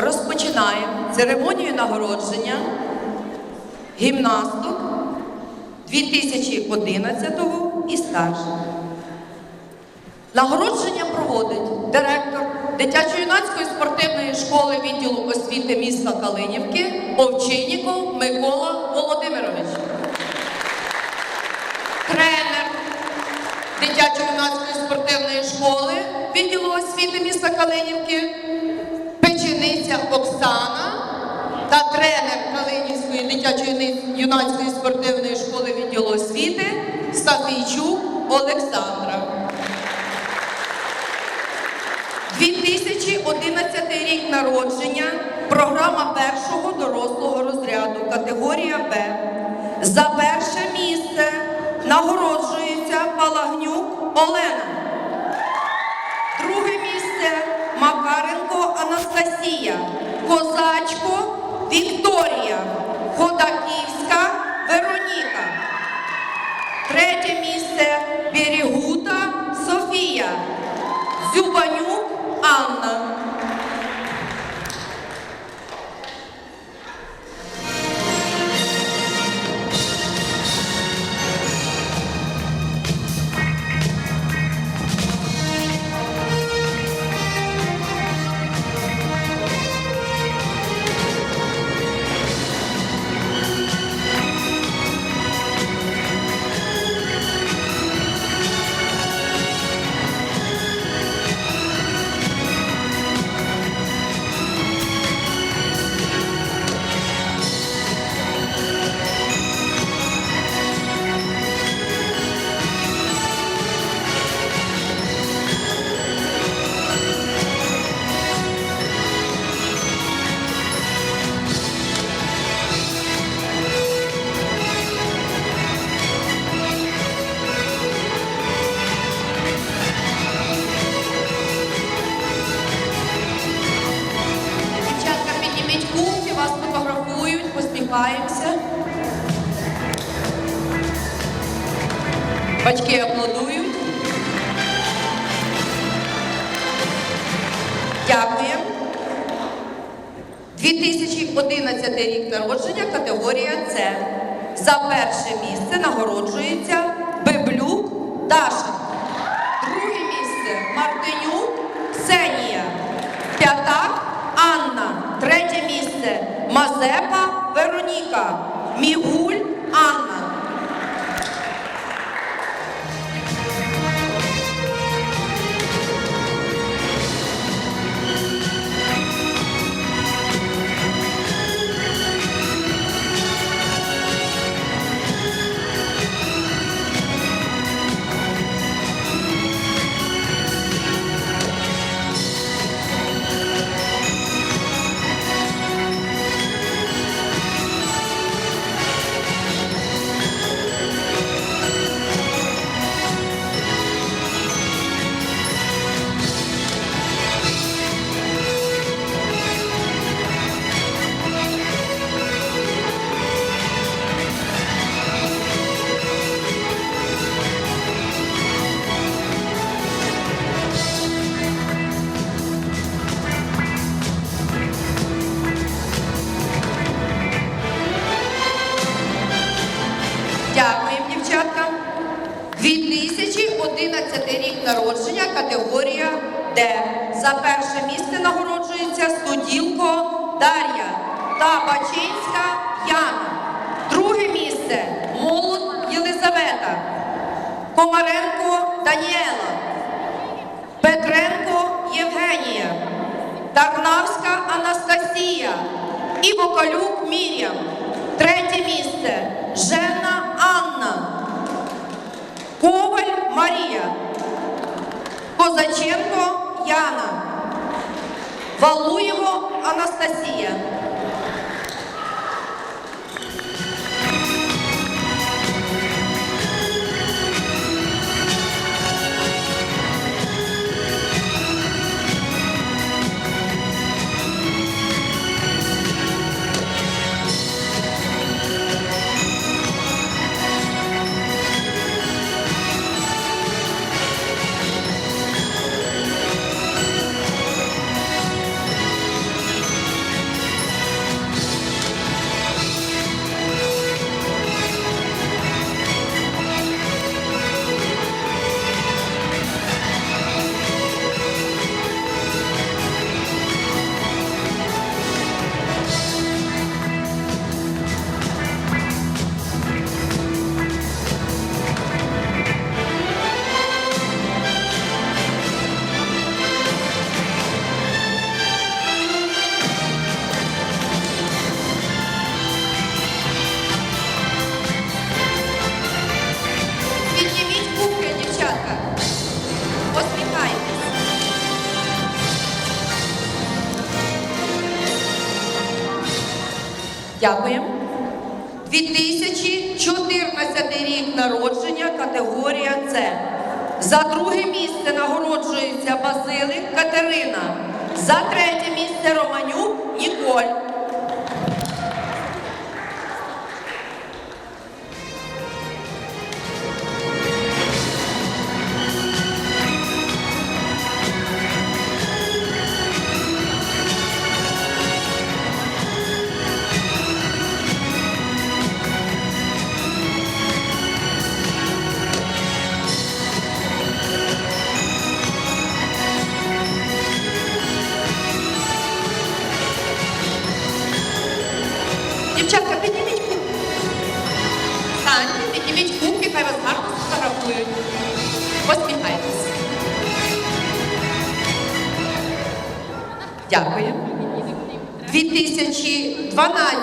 розпочинаємо церемонію нагородження гімнасток 2011 і старших. Нагородження проводить директор дитячо-юнацької спортивної школи відділу освіти міста Калинівки Овчинніков Микола Володимирович. Тренер дитячо-юнацької спортивної школи відділу освіти міста Калинівки Печениця Оксана та тренер Калинівської дитячо-юнацької спортивної школи відділу освіти Стафійчук Олександра. 2011 рік народження, програма першого дорослого розряду, категорія Б. За перше місце нагороджується Палагнюк Олена. Друге місце Макаренко Анастасія, Козачко Вікторія, Ходаківська Вероніка. Третє місце Берегута Софія, Зюбанюк Анна. Мігуль та Бачинська Яна. Друге місце Молод Єлизавета, Комаренко Даніела, Петренко Євгенія, Тарнавська Анастасія. І Бокалюк Мір'ям. Третє місце Жена Анна, Коваль Марія, Козаченко Яна, Валуєво Анастасія. Дякуємо. 2014 рік народження, категорія С. За друге місце нагороджується Базилик Катерина. За третє місце Романюк Ніколь.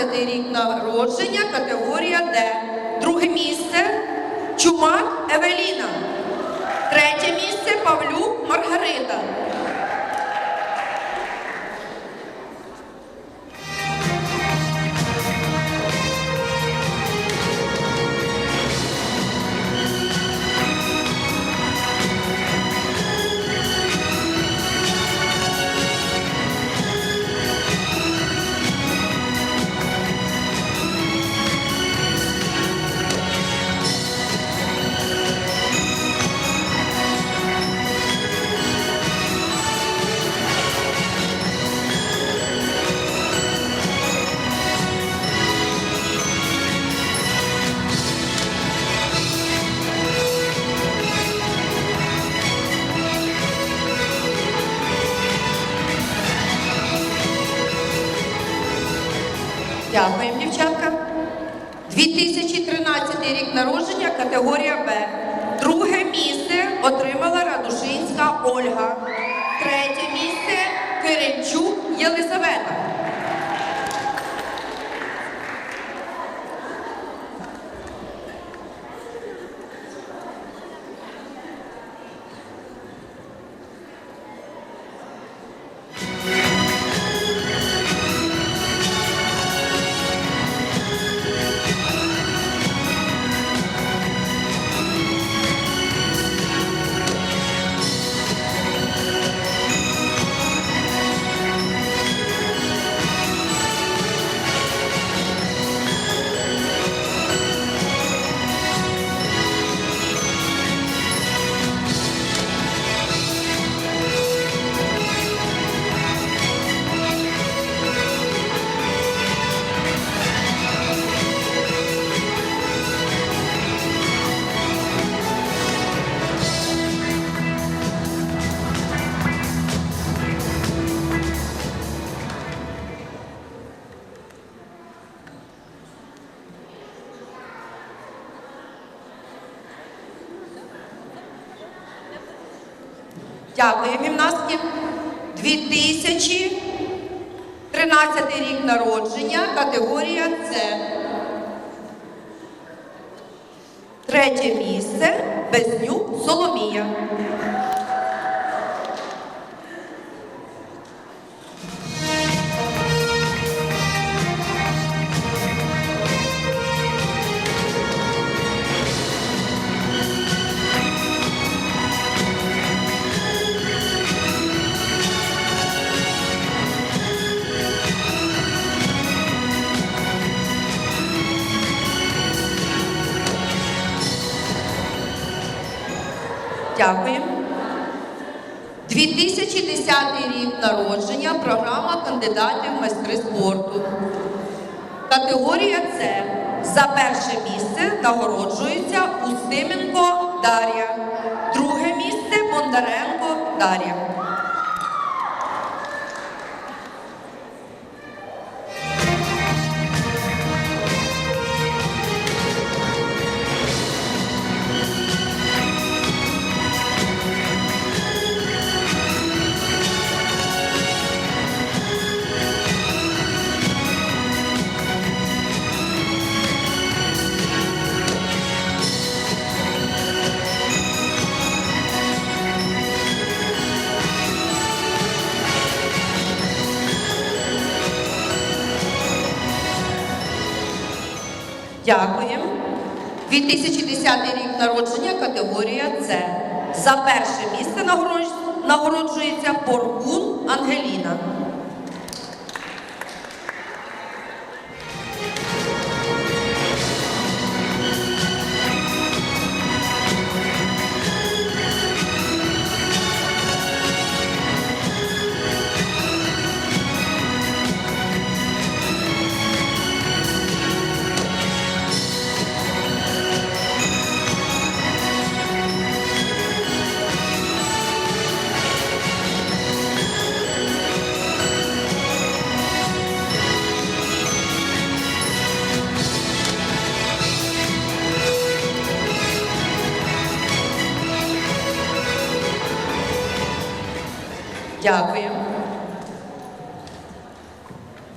2012 рік народження, категорія Д. Друге місце Чумак Евеліна. Третє місце Павлюк Маргарита. Дякую, гімнастки. 2013 рік народження, категорія С. Третє місце Безнюк Соломія. 2010 рік народження, програма кандидатів в майстри спорту. Категорія С. За перше місце нагороджується Устименко Дар'я. Друге місце Бондаренко Дар'я. Дякуємо. 2010 рік народження, категорія С. За перше місце нагороджується Поргун Ангеліна.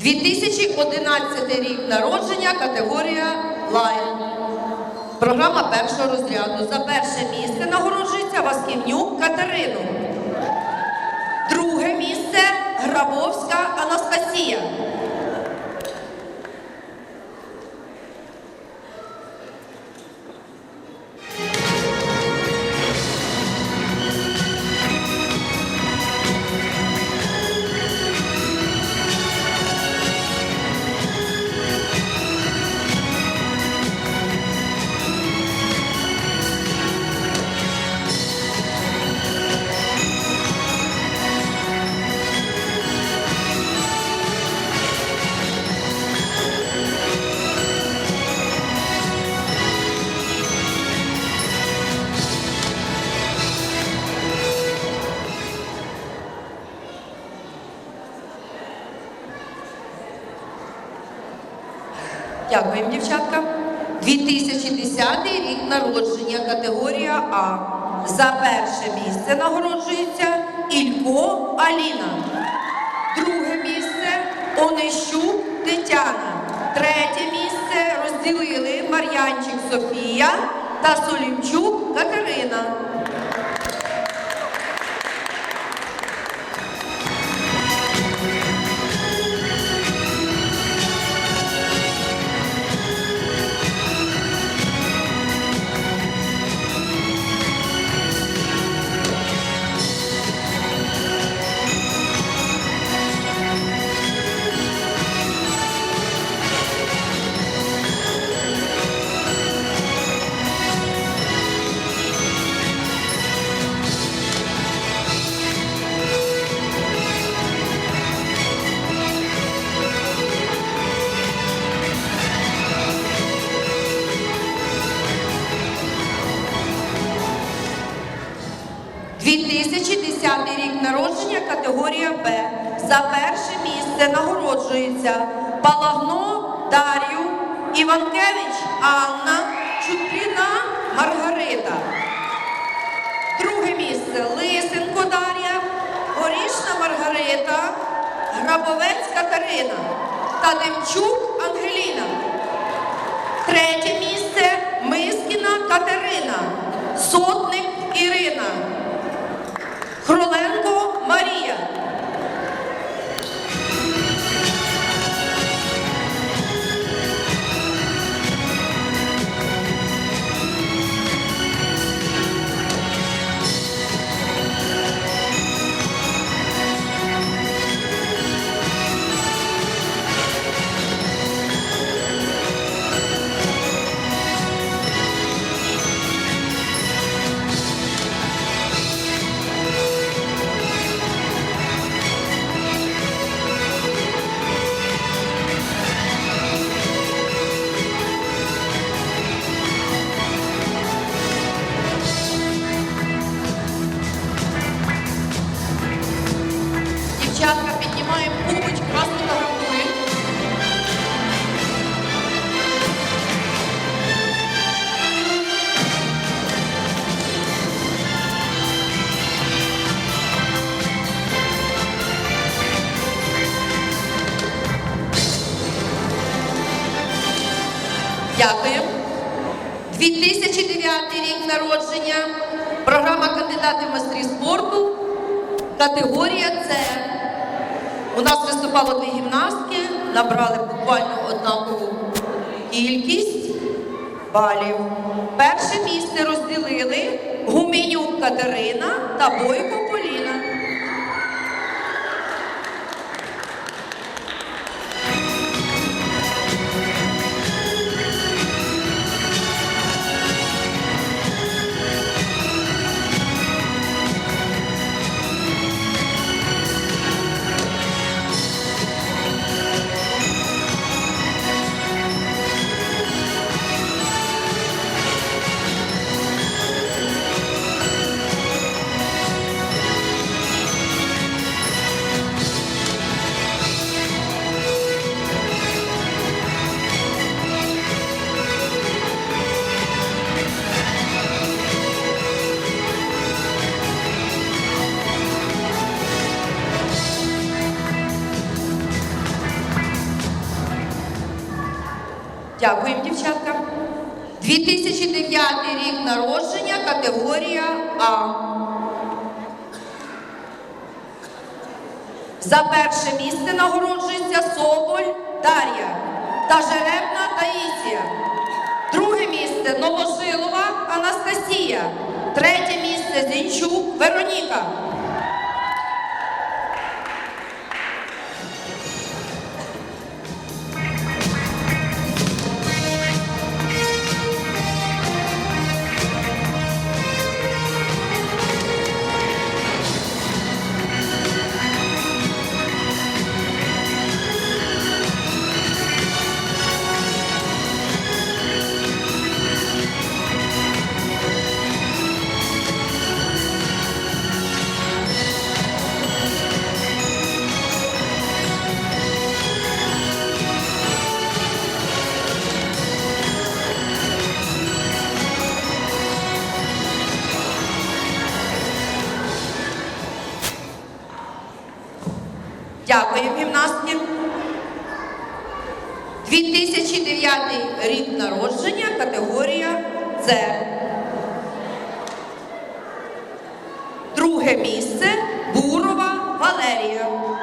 2011 рік народження, категорія Лайн. Програма першого розряду. За перше місце нагороджується Васківнюк Катерину. Друге місце Грабовська Анастасія. Дякуємо, дівчатка. 2010 рік народження, категорія А. За перше місце нагороджується Ілько Аліна. Друге місце Онищук Тетяна. Третє місце розділили Мар'янчик Софія та Солімчук Катерина. – нагороджується Палагно Дар'ю, Іванкевич Анна, Чупліна Маргарита. Друге місце Лисенко Дар'я, Горішна Маргарита, Грабовець Катерина та Демчук Ангеліна. Третє місце Мискіна Катерина, Сотник Ірина, Хроленко кандидати в майстрі спорту. Категорія це У нас виступало дві гімнастки, набрали буквально однакову кількість. балів. Перше місце розділили Гуменюк Катерина та Бойко Дякуємо, дівчатка. 2009 рік народження, категорія А. За перше місце нагороджується Соболь Дар'я та Жеребна Таїсія. Друге місце Новожилова Анастасія. Третє місце Зінчук Вероніка. 2009 рік народження, категорія С. Друге місце Бурова Валерія. –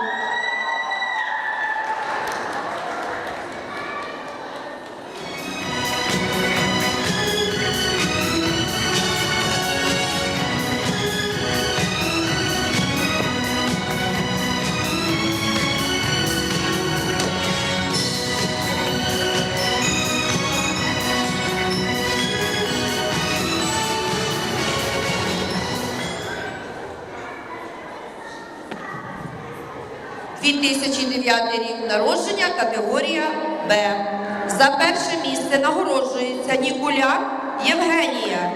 2009 рік народження, категорія Б. За перше місце нагороджується Нікуляк Євгенія,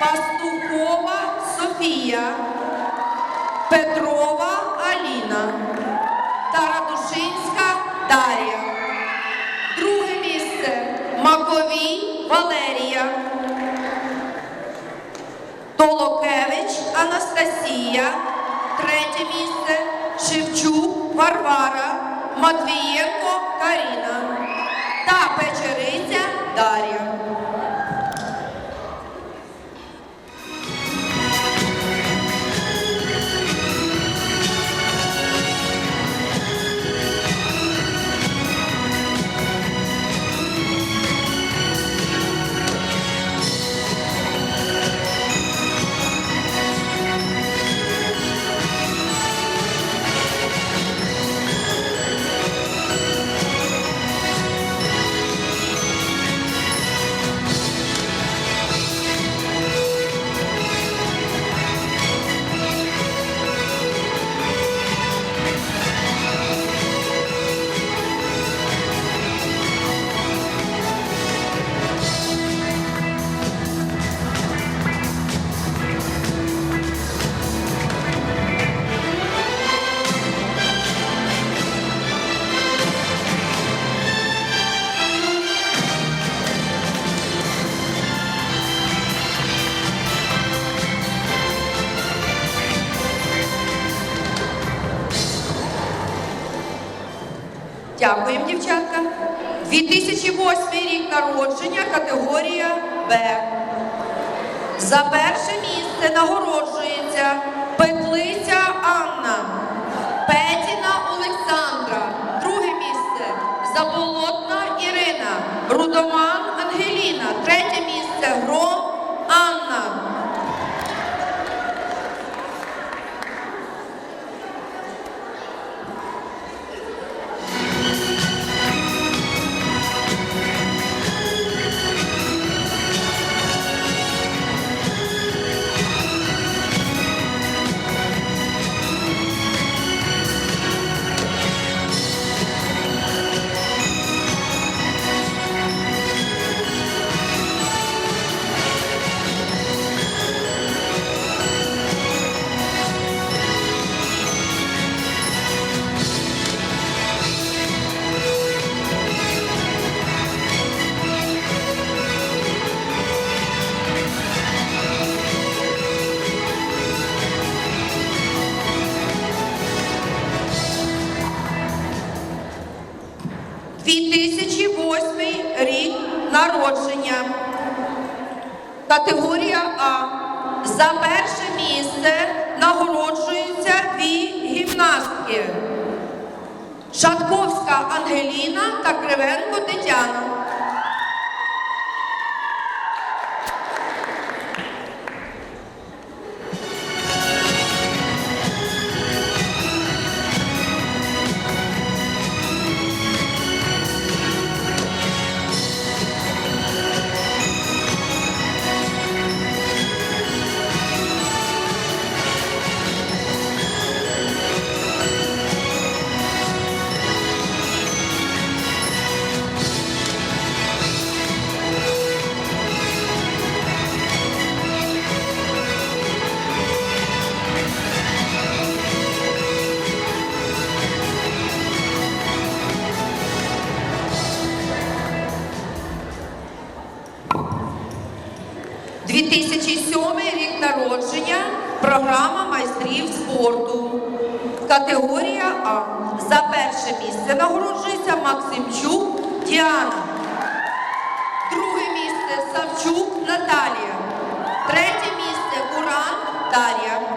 Пастухова Софія, Петрова Матвієнко Народження, категорія Б. За перше місце нагороджується Петлиця Анна, Петіна Олександра. Друге місце Заболотна Ірина, Рудоман Ангеліна. рік народження. Категорія А. За перше місце нагороджуються дві гімнастки. Шатковська Ангеліна та Кривенко Тетяна. – Категорія А. За перше місце нагороджується Максимчук Діана. Друге місце Савчук Наталія. Третє місце Куран Дар'я. –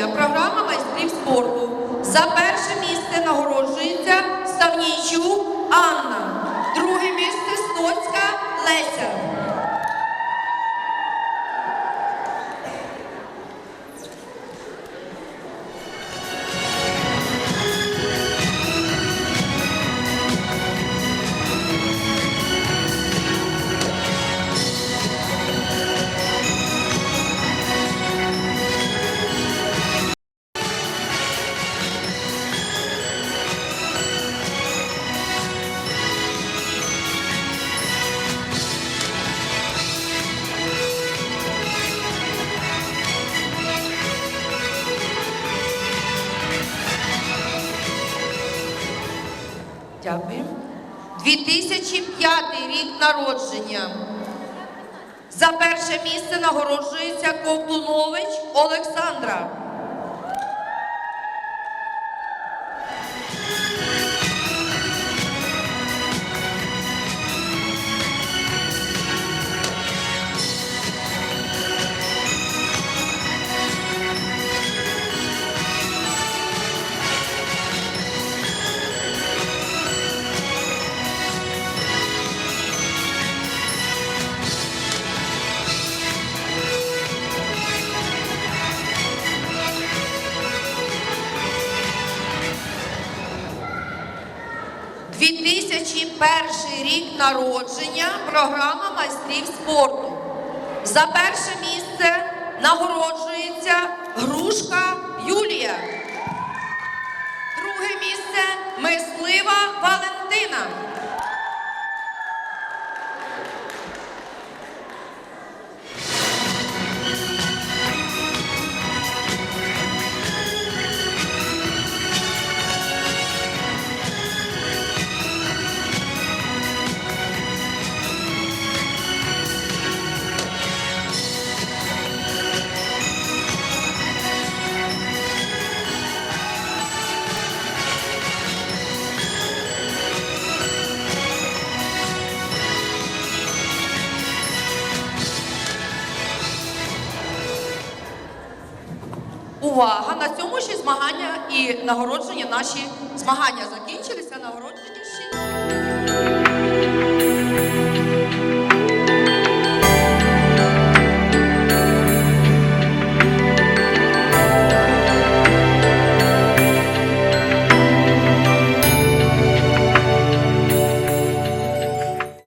народження. Програма майстрів спорту. За перше місце нагороджується Ставнійчук Анна. Народження. За перше місце нагороджується Ковтунович Олександра. – народження. Програма майстрів спорту. За перше місце нагороджується Грушка Юлія. Друге місце мислива Валентина. На цьому ще змагання і нагородження наші змагання закінчилися. Нагородження ще.